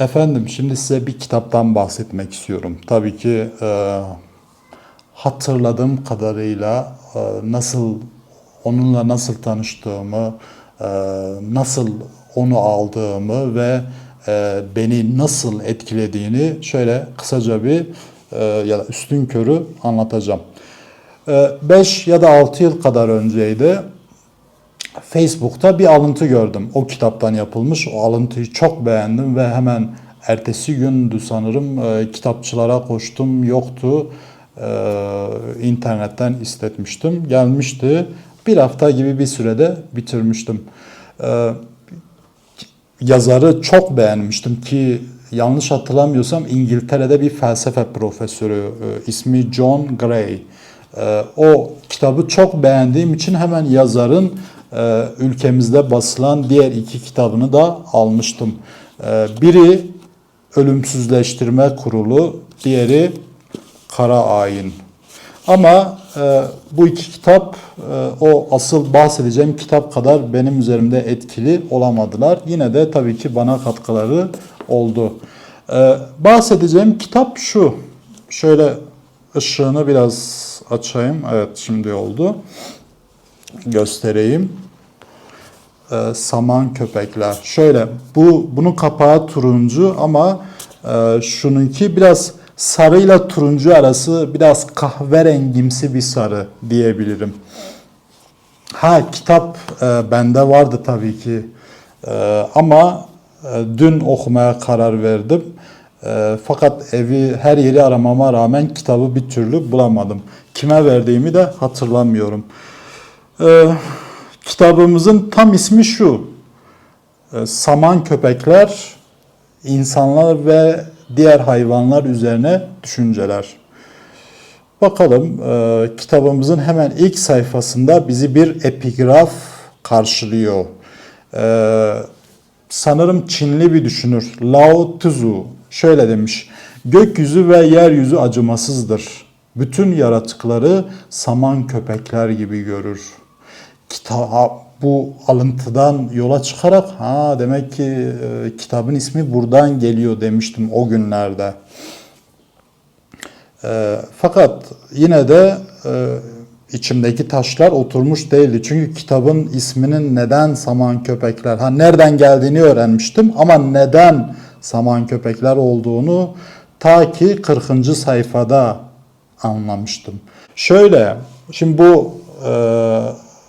Efendim şimdi size bir kitaptan bahsetmek istiyorum. Tabii ki e, hatırladığım kadarıyla e, nasıl onunla nasıl tanıştığımı, e, nasıl onu aldığımı ve e, beni nasıl etkilediğini şöyle kısaca bir e, ya da üstün körü anlatacağım. 5 ya da 6 yıl kadar önceydi. Facebook'ta bir alıntı gördüm. O kitaptan yapılmış. O alıntıyı çok beğendim ve hemen ertesi gündü sanırım e, kitapçılara koştum. Yoktu. E, internetten istetmiştim. Gelmişti. Bir hafta gibi bir sürede bitirmiştim. E, yazarı çok beğenmiştim ki yanlış hatırlamıyorsam İngiltere'de bir felsefe profesörü e, ismi John Gray. E, o kitabı çok beğendiğim için hemen yazarın ülkemizde basılan diğer iki kitabını da almıştım. E, biri Ölümsüzleştirme Kurulu, diğeri Kara Ayin. Ama e, bu iki kitap e, o asıl bahsedeceğim kitap kadar benim üzerimde etkili olamadılar. Yine de tabii ki bana katkıları oldu. E, bahsedeceğim kitap şu. Şöyle ışığını biraz açayım. Evet şimdi oldu. Göstereyim. E, saman köpekler. Şöyle bu bunun kapağı turuncu ama e, şununki biraz sarıyla turuncu arası biraz kahverengimsi bir sarı diyebilirim. Ha kitap e, bende vardı tabii ki E, ama e, dün okumaya karar verdim. E, fakat evi her yeri aramama rağmen kitabı bir türlü bulamadım. Kime verdiğimi de hatırlamıyorum. E, kitabımızın tam ismi şu. E, Saman köpekler, insanlar ve diğer hayvanlar üzerine düşünceler. Bakalım e, kitabımızın hemen ilk sayfasında bizi bir epigraf karşılıyor. E, sanırım Çinli bir düşünür Lao Tzu şöyle demiş. Gökyüzü ve yeryüzü acımasızdır. Bütün yaratıkları saman köpekler gibi görür. Kitap, bu alıntıdan yola çıkarak ha demek ki e, kitabın ismi buradan geliyor demiştim o günlerde. E, fakat yine de e, içimdeki taşlar oturmuş değildi. Çünkü kitabın isminin neden saman köpekler, ha nereden geldiğini öğrenmiştim ama neden saman köpekler olduğunu ta ki 40. sayfada anlamıştım. Şöyle, şimdi bu e,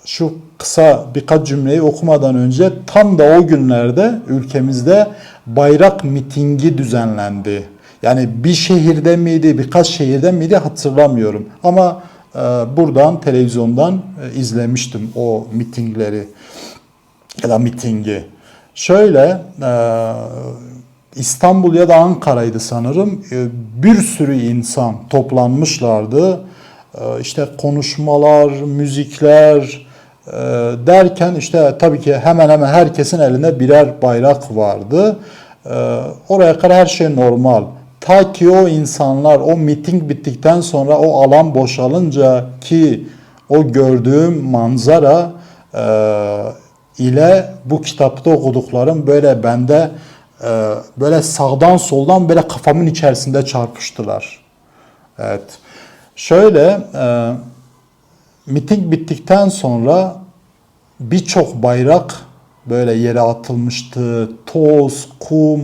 şu kısa birkaç cümleyi okumadan önce tam da o günlerde ülkemizde bayrak mitingi düzenlendi. Yani bir şehirde miydi, birkaç şehirde miydi hatırlamıyorum. Ama e, buradan televizyondan e, izlemiştim o mitingleri ya da mitingi. Şöyle e, İstanbul ya da Ankara'ydı sanırım. E, bir sürü insan toplanmışlardı. E, işte konuşmalar, müzikler derken işte tabii ki hemen hemen herkesin elinde birer bayrak vardı. E, oraya kadar her şey normal. Ta ki o insanlar o miting bittikten sonra o alan boşalınca ki o gördüğüm manzara e, ile bu kitapta okuduklarım böyle bende e, böyle sağdan soldan böyle kafamın içerisinde çarpıştılar. Evet. Şöyle e, miting bittikten sonra birçok bayrak böyle yere atılmıştı. Toz, kum,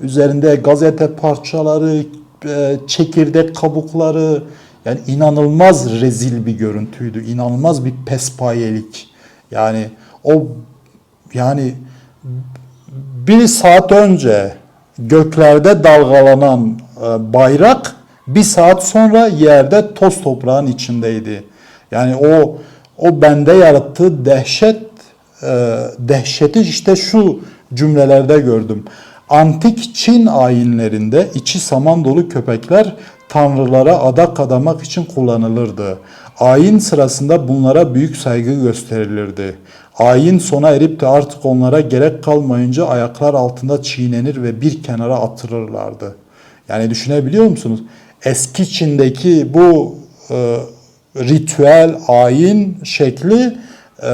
üzerinde gazete parçaları, e, çekirdek kabukları yani inanılmaz rezil bir görüntüydü. İnanılmaz bir pespayelik. Yani o yani bir saat önce göklerde dalgalanan e, bayrak bir saat sonra yerde toz toprağın içindeydi. Yani o o bende yarattığı dehşet e, dehşeti işte şu cümlelerde gördüm. Antik Çin ayinlerinde içi saman dolu köpekler tanrılara adak adamak için kullanılırdı. Ayin sırasında bunlara büyük saygı gösterilirdi. Ayin sona erip de artık onlara gerek kalmayınca ayaklar altında çiğnenir ve bir kenara atılırlardı. Yani düşünebiliyor musunuz? Eski Çin'deki bu e, ritüel, ayin şekli e,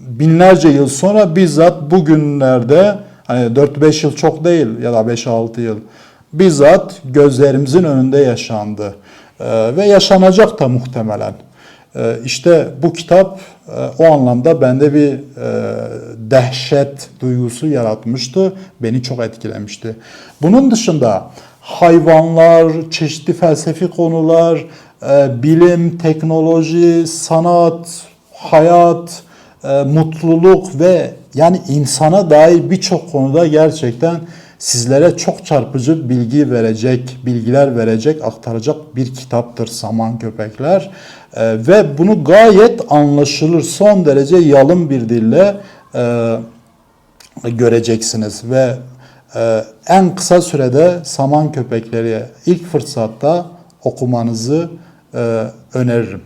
binlerce yıl sonra bizzat bugünlerde Hani 4-5 yıl çok değil ya da 5-6 yıl. Bizzat gözlerimizin önünde yaşandı. Ee, ve yaşanacak da muhtemelen. Ee, işte bu kitap e, o anlamda bende bir e, dehşet duygusu yaratmıştı. Beni çok etkilemişti. Bunun dışında hayvanlar, çeşitli felsefi konular, e, bilim, teknoloji, sanat, hayat, e, mutluluk ve yani insana dair birçok konuda gerçekten sizlere çok çarpıcı bilgi verecek, bilgiler verecek, aktaracak bir kitaptır Saman Köpekler. E, ve bunu gayet anlaşılır, son derece yalın bir dille e, göreceksiniz ve e, en kısa sürede Saman Köpekleri ilk fırsatta okumanızı e, öneririm.